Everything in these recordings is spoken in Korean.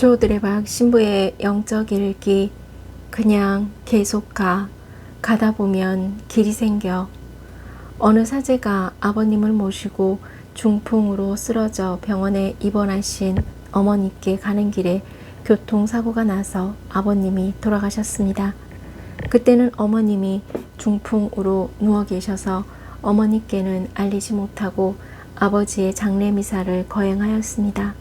조드레박 신부의 영적 일기 그냥 계속 가 가다 보면 길이 생겨 어느 사제가 아버님을 모시고 중풍으로 쓰러져 병원에 입원하신 어머니께 가는 길에 교통사고가 나서 아버님이 돌아가셨습니다. 그때는 어머님이 중풍으로 누워 계셔서 어머니께는 알리지 못하고 아버지의 장례 미사를 거행하였습니다.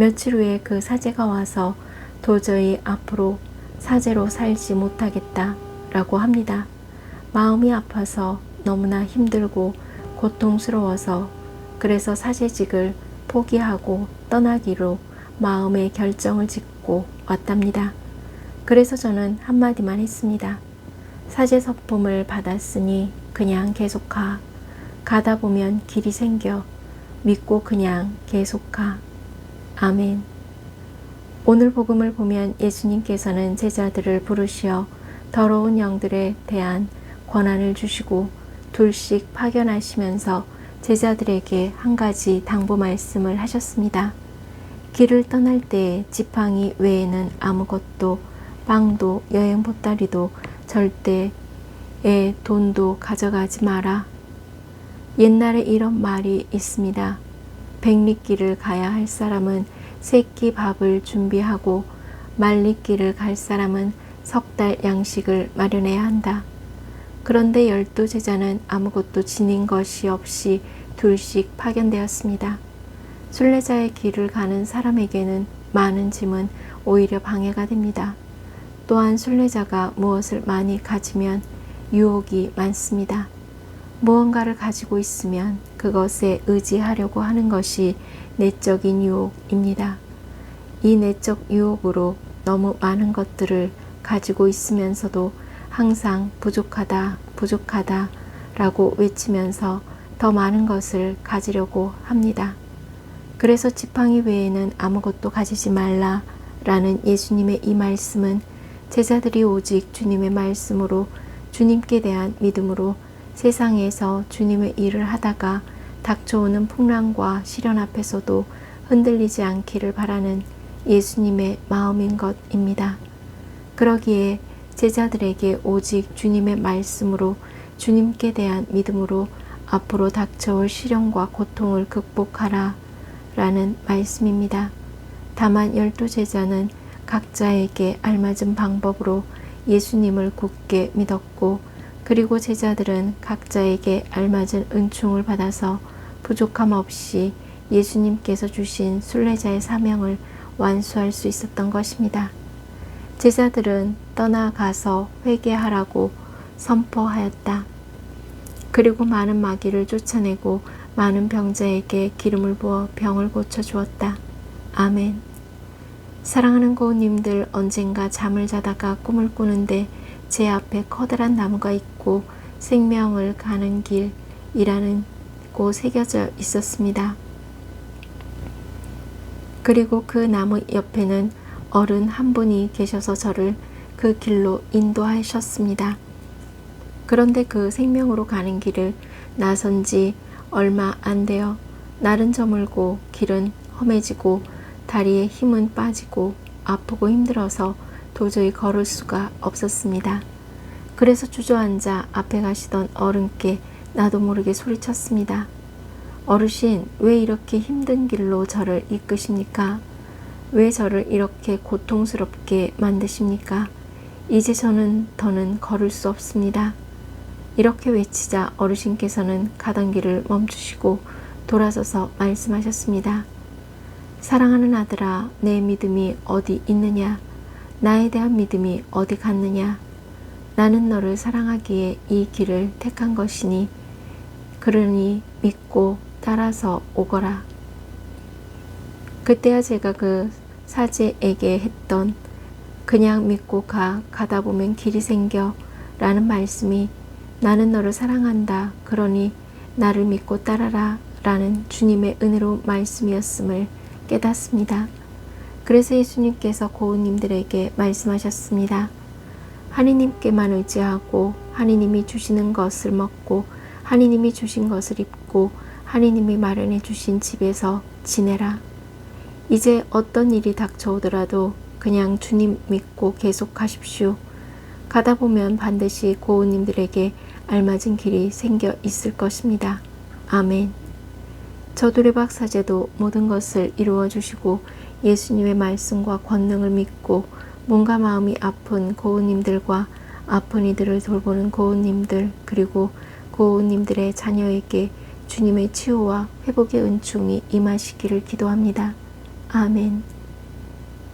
며칠 후에 그 사제가 와서 도저히 앞으로 사제로 살지 못하겠다 라고 합니다. 마음이 아파서 너무나 힘들고 고통스러워서 그래서 사제직을 포기하고 떠나기로 마음의 결정을 짓고 왔답니다. 그래서 저는 한마디만 했습니다. 사제 서품을 받았으니 그냥 계속 가. 가다 보면 길이 생겨. 믿고 그냥 계속 가. 아멘. 오늘 복음을 보면 예수님께서는 제자들을 부르시어 더러운 영들에 대한 권한을 주시고 둘씩 파견하시면서 제자들에게 한 가지 당부 말씀을 하셨습니다. 길을 떠날 때 지팡이 외에는 아무것도 빵도 여행 보따리도 절대 에 돈도 가져가지 마라. 옛날에 이런 말이 있습니다. 백리길을 가야 할 사람은 새끼 밥을 준비하고 말리길을 갈 사람은 석 달 양식을 마련해야 한다. 그런데 열두 제자는 아무것도 지닌 것이 없이 둘씩 파견되었습니다. 순례자의 길을 가는 사람에게는 많은 짐은 오히려 방해가 됩니다. 또한 순례자가 무엇을 많이 가지면 유혹이 많습니다. 무언가를 가지고 있으면 그것에 의지하려고 하는 것이 내적인 유혹입니다. 이 내적 유혹으로 너무 많은 것들을 가지고 있으면서도 항상 부족하다, 부족하다 라고 외치면서 더 많은 것을 가지려고 합니다. 그래서 지팡이 외에는 아무것도 가지지 말라 라는 예수님의 이 말씀은 제자들이 오직 주님의 말씀으로 주님께 대한 믿음으로 세상에서 주님의 일을 하다가 닥쳐오는 풍랑과 시련 앞에서도 흔들리지 않기를 바라는 예수님의 마음인 것입니다. 그러기에 제자들에게 오직 주님의 말씀으로 주님께 대한 믿음으로 앞으로 닥쳐올 시련과 고통을 극복하라 라는 말씀입니다. 다만 열두 제자는 각자에게 알맞은 방법으로 예수님을 굳게 믿었고 그리고 제자들은 각자에게 알맞은 은총을 받아서 부족함 없이 예수님께서 주신 순례자의 사명을 완수할 수 있었던 것입니다. 제자들은 떠나가서 회개하라고 선포하였다. 그리고 많은 마귀를 쫓아내고 많은 병자에게 기름을 부어 병을 고쳐 주었다. 아멘. 사랑하는 고우님들 언젠가 잠을 자다가 꿈을 꾸는데 제 앞에 커다란 나무가 있고 생명을 가는 길이라는 곳 새겨져 있었습니다. 그리고 그 나무 옆에는 어른 한 분이 계셔서 저를 그 길로 인도하셨습니다. 그런데 그 생명으로 가는 길을 나선 지 얼마 안 되어 날은 저물고 길은 험해지고 다리에 힘은 빠지고 아프고 힘들어서 도저히 걸을 수가 없었습니다. 그래서 주저앉아 앞에 가시던 어른께 나도 모르게 소리쳤습니다. 어르신, 왜 이렇게 힘든 길로 저를 이끄십니까? 왜 저를 이렇게 고통스럽게 만드십니까? 이제 저는 더는 걸을 수 없습니다. 이렇게 외치자 어르신께서는 가던 길을 멈추시고 돌아서서 말씀하셨습니다. 사랑하는 아들아, 내 믿음이 어디 있느냐? 나에 대한 믿음이 어디 갔느냐? 나는 너를 사랑하기에 이 길을 택한 것이니, 그러니 믿고 따라서 오거라. 그때야 제가 그 사제에게 했던 그냥 믿고 가, 가다 보면 길이 생겨 라는 말씀이 나는 너를 사랑한다. 그러니 나를 믿고 따라라 라는 주님의 은혜로 말씀이었음을 깨닫습니다. 그래서 예수님께서 고우님들에게 말씀하셨습니다. 하느님께만 의지하고 하느님이 주시는 것을 먹고 하느님이 주신 것을 입고 하느님이 마련해 주신 집에서 지내라. 이제 어떤 일이 닥쳐오더라도 그냥 주님 믿고 계속하십시오. 가다 보면 반드시 고우님들에게 알맞은 길이 생겨 있을 것입니다. 아멘. 저두레박 사제도 모든 것을 이루어 주시고 예수님의 말씀과 권능을 믿고 몸과 마음이 아픈 고우님들과 아픈 이들을 돌보는 고우님들 그리고 고우님들의 자녀에게 주님의 치유와 회복의 은총이 임하시기를 기도합니다. 아멘.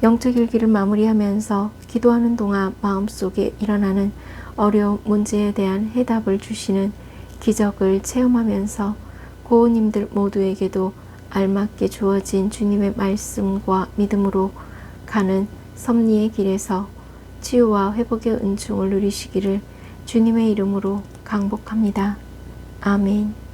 영적 일기를 마무리하면서 기도하는 동안 마음속에 일어나는 어려운 문제에 대한 해답을 주시는 기적을 체험하면서 고우님들 모두에게도 알맞게 주어진 주님의 말씀과 믿음으로 가는 섭리의 길에서 치유와 회복의 은총을 누리시기를 주님의 이름으로 강복합니다. 아멘.